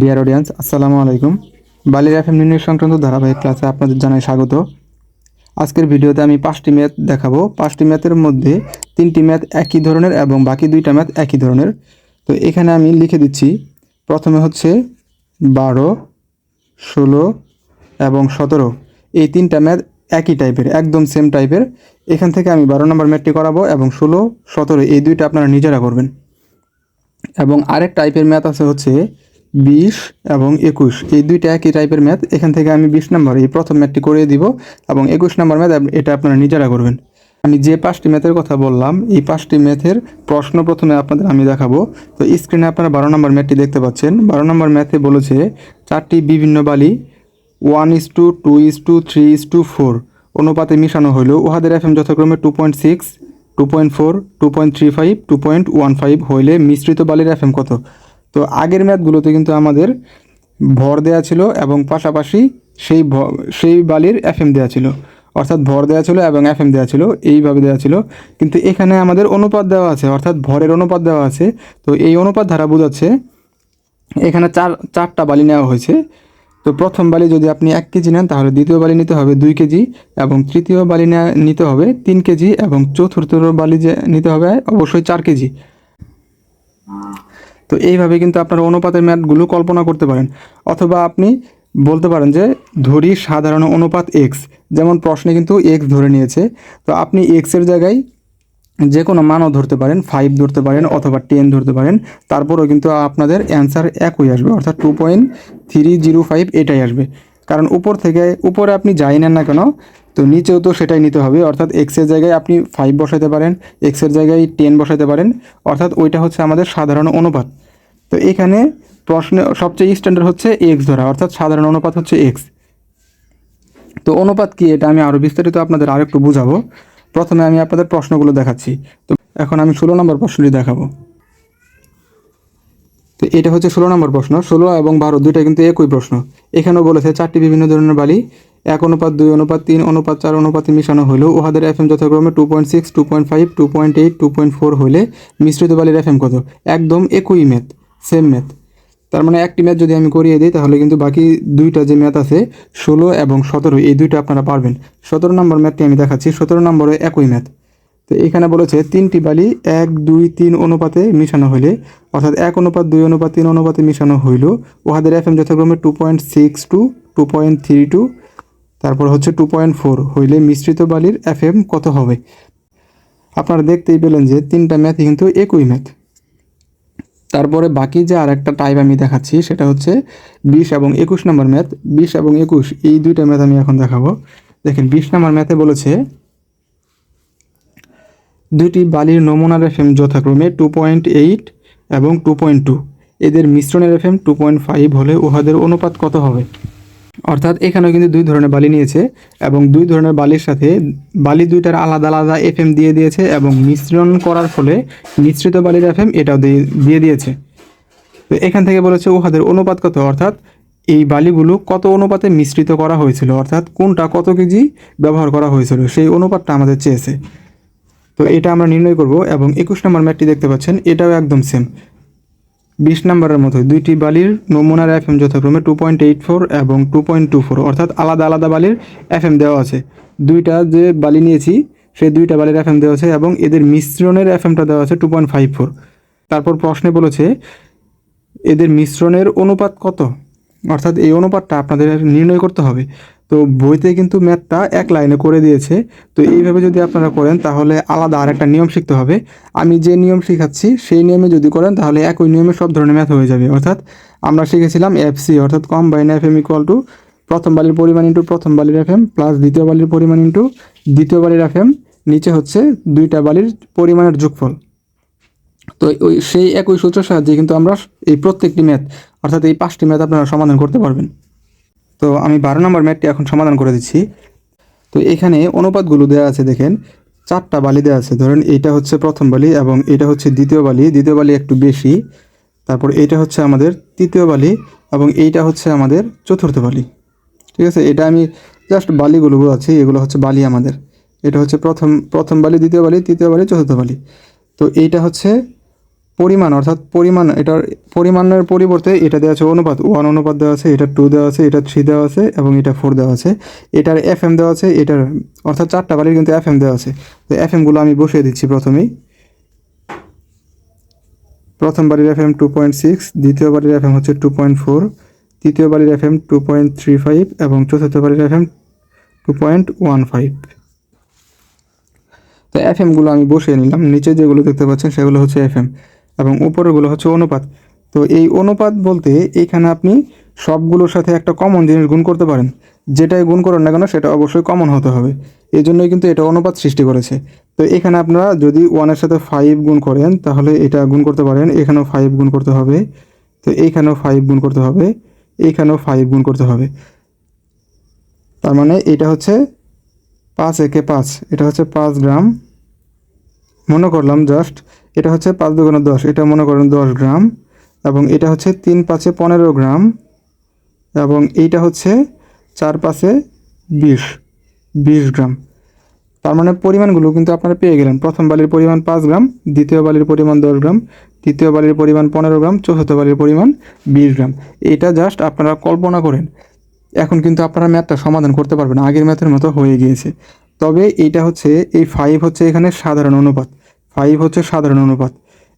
Dear audience আসসালামু আলাইকুম। বালির এফ এফএম নির্ণয় সংক্রান্ত ধারাবাহিক ক্লাসে আপনাদের জানাই স্বাগত। আজকের ভিডিওতে আমি পাঁচটি ম্যাথ দেখাবো। পাঁচটি ম্যাথের মধ্যে তিনটি ম্যাথ একই ধরনের এবং বাকি দুইটা ম্যাথ একই ধরনের। তো এখানে আমি লিখে দিচ্ছি, প্রথমে হচ্ছে বারো, ষোলো এবং সতেরো। এই তিনটা ম্যাথ একই টাইপের, একদম সেম টাইপের। এখান থেকে আমি বারো নম্বর ম্যাথটি করাবো এবং ষোলো, সতেরো, এই দুইটা আপনারা নিজেরা করবেন। এবং আরেক টাইপের ম্যাথ আছে হচ্ছে বিশ এবং একুশ। এই দুইটা একই টাইপের ম্যাথ এখান থেকে আমি বিশ নম্বর এই প্রথম ম্যাথটি করিয়ে দিব এবং একুশ নম্বর ম্যাথ এটা আপনারা নিজেরা করবেন। আমি যে পাঁচটি ম্যাথের কথা বললাম, এই পাঁচটি ম্যাথের প্রশ্ন প্রথমে আপনাদের আমি দেখাবো। তো স্ক্রিনে আপনারা বারো নম্বর ম্যাথটি দেখতে পাচ্ছেন। বারো নম্বর ম্যাথে বলেছে, চারটি বিভিন্ন বালি one is to two is to three is to four অনুপাতে মিশানো হলো উহাদের এফএম যথাক্রমে two point six two point four two point three five two point one five হইলে মিশ্রিত বালির এফএম কত? তো আগের ম্যাথগুলোতে কিন্তু আমাদের ভর দেওয়া ছিল এবং পাশাপাশি সেই সেই বালির এফএম দেওয়া ছিল। অর্থাৎ ভর দেওয়া ছিল এবং এফএম দেওয়া ছিল, এইভাবে দেওয়া ছিল। কিন্তু এখানে আমাদের অনুপাত দেওয়া আছে, অর্থাৎ ভরের অনুপাত দেওয়া আছে। তো এই অনুপাত ধারা বোঝাচ্ছে, এখানে চার, চারটা বালি নেওয়া হয়েছে। তো প্রথম বালি যদি আপনি এক কেজি নেন, তাহলে দ্বিতীয় বালি নিতে হবে দুই কেজি এবং তৃতীয় বালি নিতে হবে তিন কেজি এবং চতুর্থ বালি যে নিতে হবে অবশ্যই চার কেজি। তো এইভাবে কিন্তু আপনারা অনুপাতের ম্যাথগুলো কল্পনা করতে পারেন। অথবা আপনি বলতে পারেন যে, ধরি সাধারণ অনুপাত এক্স যেমন প্রশ্নে কিন্তু এক্স ধরে নিয়েছে। তো আপনি এক্সের জায়গায় যে কোনো মানও ধরতে পারেন ফাইভ ধরতে পারেন অথবা টেন ধরতে পারেন, তারপরেও কিন্তু আপনাদের অ্যান্সার একই আসবে। অর্থাৎ two point three zero five এটাই আসবে। কারণ উপর থেকে, উপরে আপনি যাই নেন না কেন তো নিচেও তো সেটাই নিতে হবে। অর্থাৎ এক্সের জায়গায় আপনি ফাইভ বসাতে পারেন এক্সের জায়গায় টেন বসাতে পারেন। অর্থাৎ ওইটা হচ্ছে আমাদের সাধারণ অনুপাত। তো এখানে প্রশ্নে, সবচেয়ে স্ট্যান্ডার্ড হচ্ছে এক্স ধরা, অর্থাৎ সাধারণ অনুপাত হচ্ছে এক্স তো অনুপাত কি এটা আমি আরও বিস্তারিত আপনাদের আরেকটু বুঝাবো। প্রথমে আমি আপনাদের প্রশ্নগুলো দেখাচ্ছি। তো এখন আমি ষোলো নম্বর প্রশ্নটি দেখাবো। তো এটা হচ্ছে ষোলো নম্বর প্রশ্ন। ষোলো এবং বারো দুইটা কিন্তু একই প্রশ্ন। এখানেও বলেছে চারটি বিভিন্ন ধরনের বালি। এক অনুপাত, দুই অনুপাত, তিন অনুপাত, চার অনুপাতে মিশানো হলেও উহাদের এফ এম যথাক্রমে two point six two point five two point eight two point four হলে মিশ্রিত বালির এফ এম কত? একদম একই ম্যাথ সেম ম্যাথ তার মানে একটি ম্যাথ যদি আমি করিয়ে দিই, তাহলে কিন্তু বাকি দুইটা যে ম্যাথ আছে, ষোলো এবং সতেরো, এই দুইটা আপনারা পারবেন। সতেরো নম্বর ম্যাথটি আমি দেখাচ্ছি, সতেরো নম্বরে একই ম্যাথ তো এখানে বলেছে, তিনটি বালি এক, দুই, তিন অনুপাতে মিশানো হলে, অর্থাৎ এক অনুপাত, দুই অনুপাত, তিন অনুপাতে মিশানো হইল উহাদের এফ এম যথাক্রমে two point six two two point three two তারপর হচ্ছে টু পয়েন্ট ফোর হইলে মিশ্রিত বালির এফ এম কত হবে? আপনারা দেখতেই পেলেন যে তিনটা ম্যাথই কিন্তু একই ম্যাথ তারপরে বাকি যে আরেকটা টাইপ আমি দেখাচ্ছি, সেটা হচ্ছে বিশ এবং একুশ নম্বর ম্যাথ বিশ এবং একুশ, এই দুইটা ম্যাথ আমি এখন দেখাবো। দেখেন, বিশ নম্বর ম্যাথে বলেছে, দুইটি বালির নমুনার এফএম যথাক্রমে টু পয়েন্ট এইট এবং টু পয়েন্ট টু এদের মিশ্রণের এফএম টু পয়েন্ট ফাইভ হলে উহাদের অনুপাত কত হবে? অর্থাৎ এখানেও কিন্তু দুই ধরনের বালি নিয়েছে এবং দুই ধরনের বালির সাথে বালি দুইটার আলাদা আলাদা এফএম দিয়ে দিয়েছে এবং মিশ্রণ করার ফলে মিশ্রিত বালির এফএম এটাও দিয়ে দিয়েছে। তো এখান থেকে বলেছে উহাদের অনুপাত কত? অর্থাৎ এই বালিগুলো কত অনুপাতে মিশ্রিত করা হয়েছিল? অর্থাৎ কোনটা কত কেজি ব্যবহার করা হয়েছিল? সেই অনুপাতটা আমাদের চেয়েছে। তো এটা আমরা নির্ণয় করব এবং একুশ নম্বর ম্যাটটি দেখতে পাচ্ছেন, এটাও একদম সেম বিশ নম্বরের মতো দুইটি বালির নমুনার এফ এম যথাক্রমে টু পয়েন্ট এইট ফোর এবং টু পয়েন্ট টু ফোর অর্থাৎ আলাদা আলাদা বালির এফ এম দেওয়া আছে। দুইটা যে বালি নিয়েছি সে দুইটা বালির এফ এম দেওয়া আছে এবং এদের মিশ্রণের এফ এমটা দেওয়া আছে টু পয়েন্ট ফাইভ ফোর তারপর প্রশ্নে বলেছে, এদের মিশ্রণের অনুপাত কত? অর্থাৎ এই অনুপাতটা আপনাদের নির্ণয় করতে হবে। তো বইতে কিন্তু ম্যাথটা এক লাইনে করে দিয়েছে। তো এইভাবে যদি আপনারা করেন, তাহলে আলাদা আর একটা নিয়ম শিখতে হবে। আমি যে নিয়ম শেখাচ্ছি, সেই নিয়মে যদি করেন, তাহলে একই নিয়মে সব ধরনের ম্যাথ হয়ে যাবে। অর্থাৎ আমরা শিখেছিলাম এফসি অর্থাৎ combine F M equal to প্রথম বালির পরিমাণ ইন্টু প্রথম বালির এফ এম প্লাস দ্বিতীয় বালির পরিমাণ ইন্টু দ্বিতীয় বালির এফ এম নিচে হচ্ছে দুইটা বালির পরিমাণের যোগফল। তো ওই সেই একই সূত্রের সাহায্যে কিন্তু আমরা এই প্রত্যেকটি ম্যাথ, অর্থাৎ এই পাঁচটি ম্যাথ আপনারা সমাধান করতে পারবেন। তো আমি বারো নম্বর ম্যাথটি এখন সমাধান করে দিচ্ছি। তো এখানে অনুপাতগুলো দেওয়া আছে, দেখেন, চারটা বালি দেওয়া আছে। ধরেন এইটা হচ্ছে প্রথম বালি এবং এটা হচ্ছে দ্বিতীয় বালি। দ্বিতীয় বালি একটু বেশি, তারপর এইটা হচ্ছে আমাদের তৃতীয় বালি এবং এইটা হচ্ছে আমাদের চতুর্থ বালি। ঠিক আছে? এটা আমি জাস্ট বালিগুলো বোঝাচ্ছি, এগুলো হচ্ছে বালি আমাদের। এটা হচ্ছে প্রথম প্রথম বালি, দ্বিতীয় বালি, তৃতীয় বালি, চতুর্থ বালি। তো এইটা হচ্ছে পরিমাণ, অর্থাৎ পরিমাণ, এটার পরিমাণের পরিবর্তে এটা দেওয়া আছে অনুপাত। ওয়ান অনুপাত দেওয়া আছে, এটা টু দেওয়া আছে, এটা থ্রি দেওয়া আছে, এবং এটা ফোর দেওয়া আছে। এটার এফ এম দেওয়া আছে, এটার, অর্থাৎ চারটা বালির কিন্তু এফ এম দেওয়া আছে। তো এফ এমগুলো আমি বসিয়ে দিচ্ছি প্রথমেই। প্রথম বাড়ির F M two point six দ্বিতীয় বাড়ির এফ এম হচ্ছে টু পয়েন্ট ফোর তৃতীয় বাড়ির F M two point three five এবং চতুর্থ বাড়ির F M two point one five তো এফ এমগুলো আমি বসিয়ে নিলাম, নিচে যেগুলো দেখতে পাচ্ছেন সেগুলো হচ্ছে এফ এম এবং উপরেগুলো হচ্ছে অনুপাত। তো এই অনুপাত বলতে এইখানে আপনি সবগুলোর সাথে একটা কমন জিনিস গুণ করতে পারেন। যেটাই গুণ করেন না কেন, সেটা অবশ্যই কমন হতে হবে। এই জন্যই কিন্তু এটা অনুপাত সৃষ্টি করেছে। তো এখানে আপনারা যদি ওয়ানের সাথে ফাইভ গুণ করেন, তাহলে এটা গুণ করতে পারেন। এখানেও ফাইভ গুণ করতে হবে। তো এইখানেও ফাইভ গুণ করতে হবে। এইখানেও ফাইভ গুণ করতে হবে। তার মানে এটা হচ্ছে পাঁচ একে পাঁচ। এটা হচ্ছে পাঁচ গ্রাম। মনে করলাম জাস্ট এটা হচ্ছে পাঁচ দুগুণে দশ, এটা মনে করেন দশ গ্রাম, এবং এটা হচ্ছে তিন পাঁচে পনেরো গ্রাম, এবং এইটা হচ্ছে চার পাঁচে বিশ বিশ গ্রাম। তার মানে পরিমাণগুলো কিন্তু আপনারা পেয়ে গেলেন। প্রথম বালির পরিমাণ পাঁচ গ্রাম, দ্বিতীয় বালির পরিমাণ দশ গ্রাম, তৃতীয় বালির পরিমাণ পনেরো গ্রাম, চতুর্থ বালির পরিমাণ বিশ গ্রাম। এটা জাস্ট আপনারা কল্পনা করেন। এখন কিন্তু আপনারা ম্যাথটা সমাধান করতে পারবেন, আগের ম্যাথের মতো হয়ে গিয়েছে। তবে এইটা হচ্ছে, এই ফাইভ হচ্ছে এখানে সাধারণ অনুপাত। ফাইভ হচ্ছে সাধারণ অনুপাত।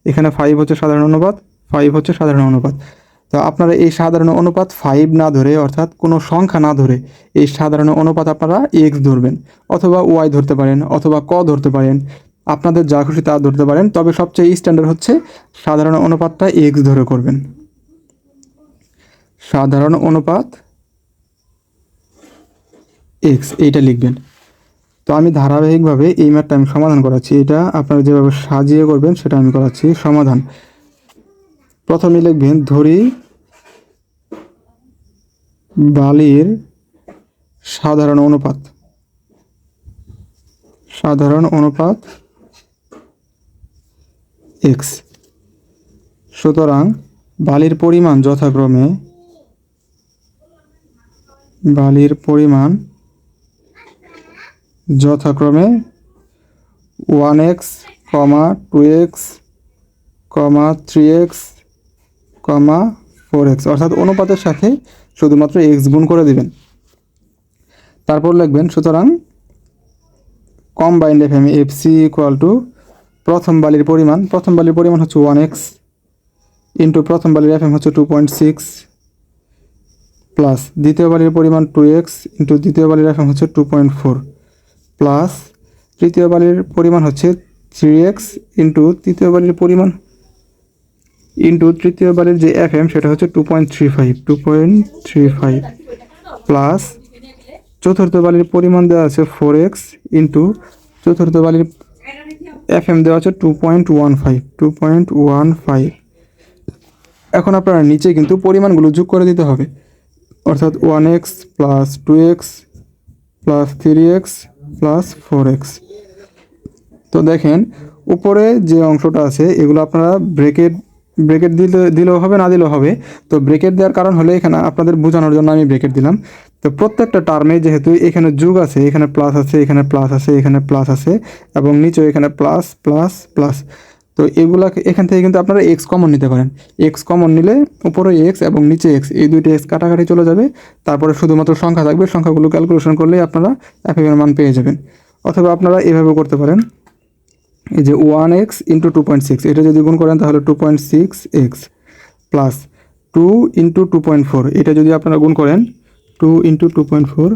এখানে ফাইভ হচ্ছে সাধারণ অনুপাত ফাইভ হচ্ছে সাধারণ অনুপাত। তো আপনারা এই সাধারণ অনুপাত ফাইভ না ধরে, অর্থাৎ কোনো সংখ্যা না ধরে, এই সাধারণ অনুপাত আপনারা এক্স ধরবেন, অথবা ওয়াই ধরতে পারেন, অথবা ক ধরতে পারেন, আপনাদের যা খুশি তা ধরতে পারেন, তবে সবচেয়ে স্ট্যান্ডার্ড হচ্ছে সাধারণ অনুপাতটা এক্স ধরে করবেন। সাধারণ অনুপাত এক্স এইটা লিখবেন। তো আমি ধারাবাহিকভাবে এই ম্যাথটা আমি সমাধান করাচ্ছি। এটা আপনারা যেভাবে সাজিয়ে করবেন, সেটা আমি করাচ্ছি। সমাধান। প্রথমে লিখবেন, ধরি বালির সাধারণ অনুপাত। সাধারণ অনুপাত এক্স সুতরাং বালির পরিমাণ যথাক্রমে, বালির পরিমাণ যথাক্রমে one X, comma two X, comma three X, comma four X অর্থাৎ অনুপাতের সাথে শুধুমাত্র এক্স গুণ করে দিবেন। তারপর লিখবেন, সুতরাং combined F M F C equal to প্রথম বালির পরিমাণ, প্রথম বালির পরিমাণ হচ্ছে ওয়ান এক্স ইন্টু প্রথম বালির এফ এম হচ্ছে টু পয়েন্ট সিক্স প্লাস দ্বিতীয় বালির পরিমাণ টু এক্স ইন্টু দ্বিতীয় বালির এফ এম হচ্ছে টু পয়েন্ট ফোর। প্লাস তৃতীয় বালির পরিমাণ হচ্ছে থ্রি এক্স ইন্টু তৃতীয় বালির পরিমাণ ইন্টু তৃতীয় বালির যে এফ এম সেটা হচ্ছে two point three five two point three five plus চতুর্থ বালির পরিমাণ দেওয়া আছে ফোর এক্স ইন্টু চতুর্থ বালির এফ এম দেওয়া আছে two point one five two point one five এখন আপনারা নিচে কিন্তু পরিমাণগুলো যোগ করে দিতে হবে। অর্থাৎ one X plus two X plus three X plus four X তো দেখেন, উপরে যে অংশটা আছে, এগুলো আপনারা ব্রেকেট ব্রেকেট দিলে, দিলেও হবে, না দিলেও হবে। তো ব্রেকেট দেওয়ার কারণ হলে এখানে আপনাদের বোঝানোর জন্য আমি ব্রেকেট দিলাম। তো প্রত্যেকটা টার্মে যেহেতু এখানে যুগ আছে, এখানে প্লাস আছে, এখানে প্লাস আছে, এখানে প্লাস আছে, এবং নিচেও এখানে প্লাস প্লাস প্লাস তো এগুলাকে এখান থেকে কিন্তু আপনারা এক্স কমন নিতে পারেন। এক্স কমন নিলে উপরে এক্স এবং নিচে এক্স এই দুইটি এক্স কাটাকাটি চলে যাবে। তারপরে শুধুমাত্র সংখ্যা থাকবে। সংখ্যাগুলো ক্যালকুলেশন করলেই আপনারা এফ এর মান পেয়ে যাবেন। অথবা আপনারা এভাবে করতে পারেন। এই যে one X into two point six এটা যদি গুণ করেন তাহলে two point six X plus two into two point four এটা যদি আপনারা গুণ করেন two into two point four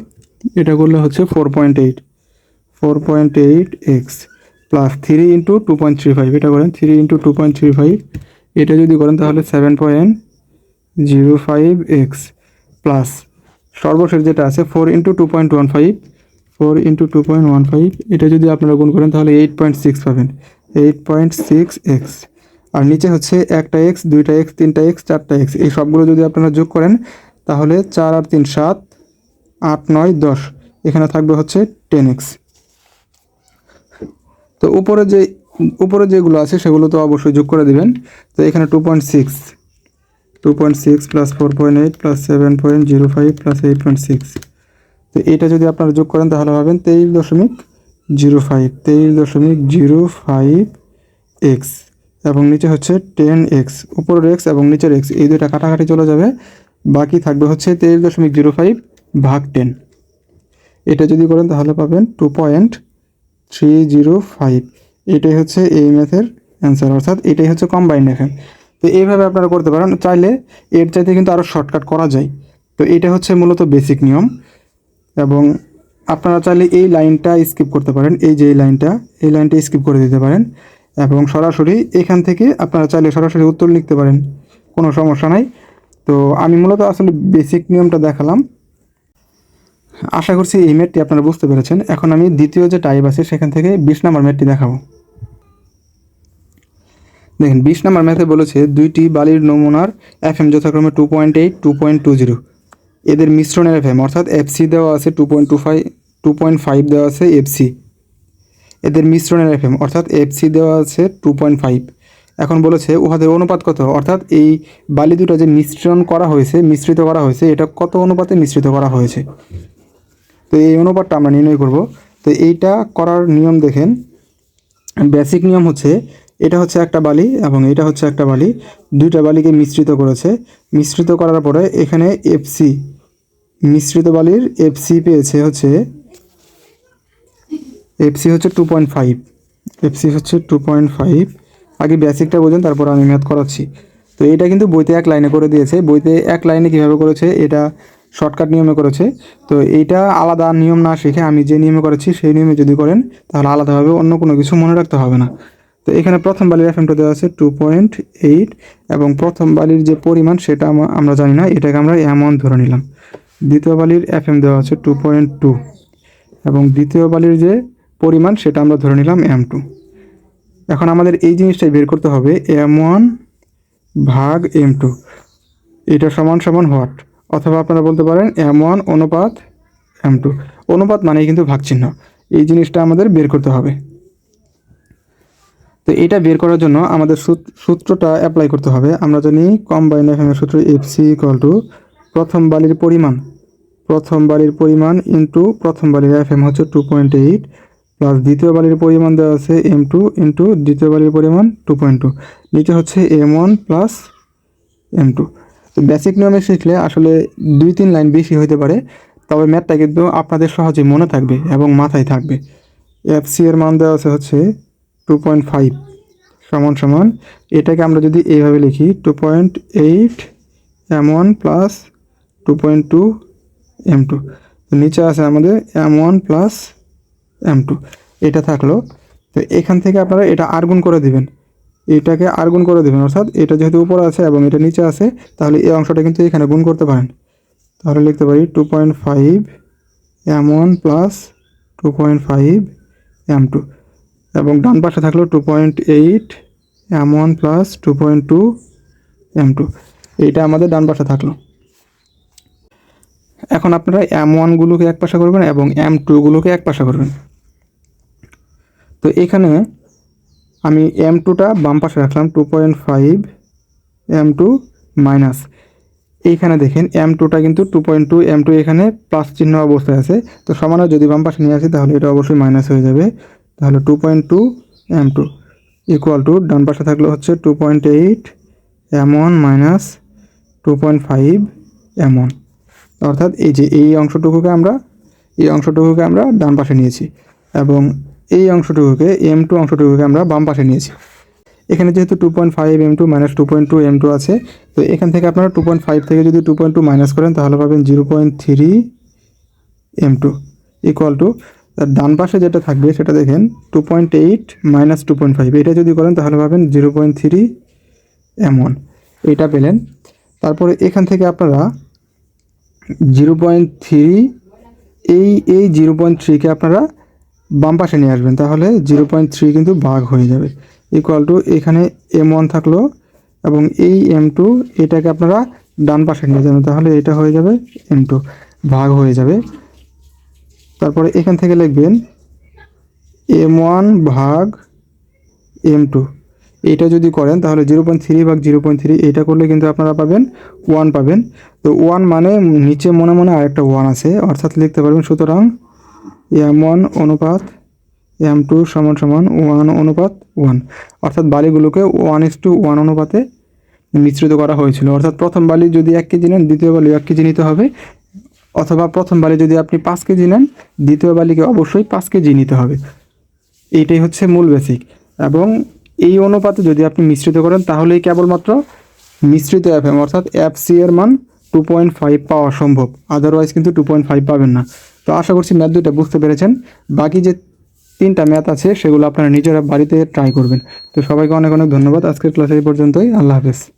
এটা করলে হচ্ছে four point eight four point eight X plus three into two point three five এটা করেন three into two point three five এটা যদি করেন তাহলে seven point zero five X plus সর্বশেষ যেটা আছে four into two point one five four into two point one five এটা যদি আপনারা গুণ করেন তাহলে এইট পয়েন্ট সিক্স পাবেন এইট পয়েন্ট সিক্স এক্স আর নিচে হচ্ছে একটা এক্স দুইটা এক্স তিনটা এক্স চারটা এক্স এই সবগুলো যদি আপনারা যোগ করেন তাহলে চার আর তিন সাত, আট, নয়, দশ, এখানে থাকবে হচ্ছে টেন এক্স তো উপরে যে, উপরে যেগুলো আছে সেগুলো তো অবশ্যই যোগ করে দিবেন। তো এখানে two point six two point six plus four point eight plus seven point zero five plus eight point six তো এটা যদি আপনারা যোগ করেন তাহলে পাবেন তেইশ দশমিক জিরো ফাইভ তেইশ দশমিক জিরো ফাইভ এক্স এবং নিচে হচ্ছে টেন এক্স, উপরের এক্স এবং নিচের এক্স, এই দুইটা কাটাকাটি চলে যাবে। বাকি থাকবে হচ্ছে তেইশ দশমিক জিরো ফাইভ ভাগ টেন এটা যদি করেন তাহলে পাবেন two point three zero five এটাই হচ্ছে এই ম্যাথের অ্যান্সার অর্থাৎ এটাই হচ্ছে কম্বাইন্ড এফএম তো এইভাবে আপনারা করতে পারেন। চাইলে এর চাইতে কিন্তু আরও শর্টকাট করা যায়। তো এটা হচ্ছে মূলত বেসিক নিয়ম। এবং আপনারা চাইলে এই লাইনটা স্কিপ করতে পারেন। এই যে এই লাইনটা এই লাইনটা স্কিপ করে দিতে পারেন। এবং সরাসরি এখান থেকে আপনারা চাইলে সরাসরি উত্তর লিখতে পারেন। কোনো সমস্যা নাই। তো আমি মূলত আসলে বেসিক নিয়মটা দেখালাম। আশা করছি এই ম্যাটটি আপনারা বুঝতে পেরেছেন। এখন আমি দ্বিতীয় যে টাইপ আছে, সেখান থেকে বিশ নম্বর ম্যাটটি দেখাবো। দেখেন, বিশ নম্বর ম্যাথে বলেছে দুইটি বালির নমুনার এফ এম যথাক্রমে two point eight two point two zero এদের মিশ্রণের এফ এম অর্থাৎ এফ সি দেওয়া আছে two point two five two point five দেওয়া আছে এফ সি এদের মিশ্রণের এফ এম অর্থাৎ এফ সি দেওয়া আছে টু পয়েন্ট ফাইভ এখন বলেছে উহাদের অনুপাত কত? অর্থাৎ এই বালি দুটো যে মিশ্রণ করা হয়েছে, মিশ্রিত করা হয়েছে, এটা কত অনুপাতে মিশ্রিত করা হয়েছে? তো এই অনুপাতটা আমরা নির্ণয় করব। তো এইটা করার নিয়ম দেখেন। বেসিক নিয়ম হচ্ছে, এটা হচ্ছে একটা বালি এবং এটা হচ্ছে একটা বালি। দুইটা বালিকে মিশ্রিত করেছে। মিশ্রিত করার পরে এখানে এফসি মিশ্রিত বালির এফসি পেয়েছে হচ্ছে এফসি হচ্ছে টু পয়েন্ট ফাইভ এফসি হচ্ছে টু পয়েন্ট ফাইভ আগে বেসিকটা বোঝেন, তারপর আমি ম্যাথ করাচ্ছি। তো এটা কিন্তু বইতে এক লাইনে করে দিয়েছে। বইতে এক লাইনে কীভাবে করেছে? এটা শর্টকাট নিয়মে করেছে। তো এইটা আলাদা নিয়ম না শিখে আমি যে নিয়মে করেছি সেই নিয়মে যদি করেন, তাহলে আলাদাভাবে অন্য কোনো কিছু মনে রাখতে হবে না। তো এখানে প্রথম বালির এফএমটা দেওয়া আছে টু পয়েন্ট এইট এবং প্রথম বালির যে পরিমাণ সেটা আমরা জানি না, এটাকে আমরা এমন ধরে নিলাম। দ্বিতীয় বালির এফএম দেওয়া আছে টু পয়েন্ট টু এবং দ্বিতীয় বালির যে পরিমাণ সেটা আমরা ধরে নিলাম এম টু এখন আমাদের এই জিনিসটাই বের করতে হবে এম ওয়ান ভাগ এম টু এটা সমান সমান হোয়াট অথবা আপনারা বলতে পারেন এম ওয়ান অনুপাত এম টু। অনুপাত মানেই কিন্তু ভাগ চিহ্ন এই জিনিসটা আমাদের বের করতে হবে। তো এটা বের করার জন্য আমাদের সূত- সূত্রটা অ্যাপ্লাই করতে হবে। আমরা জানি কম্বাইন এফএমের সূত্র এফ সি ইকুয়াল টু প্রথম বালির পরিমাণ। প্রথম বালির পরিমাণ ইন্টু প্রথম বালির এফ এম হচ্ছে টু পয়েন্ট এইট প্লাস দ্বিতীয় বালির পরিমাণ দেওয়া আছে এম টু ইন্টু দ্বিতীয় বালির পরিমাণ টু পয়েন্ট টু নিচে হচ্ছে M one plus M two তো বেসিক নিয়মে শিখলে আসলে দুই তিন লাইন বেশি হতে পারে, তবে ম্যাথটা কিন্তু আপনাদের সহজে মনে থাকবে এবং মাথায় থাকবে। এফ সি এর মান দেওয়া আছে হচ্ছে টু পয়েন্ট ফাইভ সমান সমান, এটাকে আমরা যদি এইভাবে লিখি two point eight M one plus two point two M two তো নিচে আছে আমাদের M one plus M two এটা থাকল। তো এখান থেকে আপনারা এটা আর গুণ করে দিবেন। এটাকে আর গুণ করে দেবেন, অর্থাৎ এটা যেহেতু উপরে আছে এবং এটা নিচে আছে, তাহলে এই অংশটা কিন্তু এখানে গুণ করতে পারেন। তাহলে লিখতে পারি two point five M one plus two point five M two এবং ডান পাশে থাকল two point eight M one plus two point two M two এইটা আমাদের ডান পাশে থাকল। এখন আপনারা এম ওয়ানগুলোকে এক পাশে করবেন এবং এম টুগুলোকে এক পাশে করবেন। তো এখানে আমি এম টুটা বাম পাশে রাখলাম two point five M two minus এইখানে দেখেন এম টুটা কিন্তু two point two M two এখানে প্লাস চিহ্ন অবস্থায় আছে। তো সমানে যদি বাম পাশে নিয়ে আসি, তাহলে এটা অবশ্যই মাইনাস হয়ে যাবে। তাহলে two point two M two equal to ডান পাশে থাকলে হচ্ছে two point eight M one minus two point five M one অর্থাৎ এই যে এই অংশটুকুকে আমরা, এই অংশটুকুকে আমরা ডান পাশে নিয়েছি। এবং এই অংশটুকুকে এম টু অংশটুকুকে আমরা বাম পাশে নিয়েছি। এখানে যেহেতু two point five M two minus two point two M two আছে, তো এখান থেকে আপনারা টু পয়েন্ট ফাইভ থেকে যদি টু পয়েন্ট টু মাইনাস করেন, তাহলে পাবেন zero point three M two equal to তার ডান পাশে যেটা থাকবে, সেটা দেখেন two point eight minus two point five এটা যদি করেন, তাহলে পাবেন zero point three M one এইটা পেলেন। তারপরে এখান থেকে আপনারা জিরো পয়েন্ট থ্রি এই এই জিরো পয়েন্ট থ্রিকে আপনারা বাম পাশে নিয়ে আসবেন, তাহলে জিরো পয়েন্ট থ্রি কিন্তু ভাগ হয়ে যাবে। ইকুয়াল টু এখানে এম ওয়ান থাকল এবং এই এম টু এটাকে আপনারা ডান পাশে নিয়ে যাবেন, তাহলে এটা হয়ে যাবে এম টু ভাগ হয়ে যাবে। তারপরে এখান থেকে লিখবেন এম ওয়ান ভাগ এম টু এটা যদি করেন, তাহলে জিরো পয়েন্ট থ্রি ভাগ জিরো পয়েন্ট থ্রি, এটা করলে কিন্তু আপনারা পাবেন ওয়ান পাবেন। তো ওয়ান মানে নিচে মনে মনে আরেকটা ওয়ান আছে, অর্থাৎ লিখতে পারবেন সুতরাং এম ওয়ান অনুপাত এম টু সমান সমান ওয়ান অনুপাত ওয়ান। অর্থাৎ বালিগুলোকে ওয়ান ইস টু ওয়ান অনুপাতে মিশ্রিত করা হয়েছিল। অর্থাৎ প্রথম বালি যদি এক কেজি নেন, দ্বিতীয় বালি এক কেজি নিতে হবে। অথবা প্রথম বালি যদি আপনি পাঁচ কেজি নেন, দ্বিতীয় বালিকে অবশ্যই পাঁচ কেজি নিতে হবে। এইটাই হচ্ছে মূল বেসিক এবং এই অনুপাতে যদি আপনি মিশ্রিত করেন তাহলেই কেবলমাত্র মিশ্রিত এফ এম অর্থাৎ এফ সি এর মান টু পয়েন্ট ফাইভ পাওয়া সম্ভব। আদারওয়াইজ কিন্তু টু পয়েন্ট ফাইভ পাবেন না। তো আশা করছি ম্যাথ দুইটা বুঝতে পেরেছেন। বাকি যে তিনটা ম্যাথ আছে, সেগুলো আপনারা নিজেরা বাড়িতে ট্রাই করবেন। তো সবাইকে অনেক অনেক ধন্যবাদ। আজকের ক্লাসে এই পর্যন্তই। আল্লাহ হাফেজ।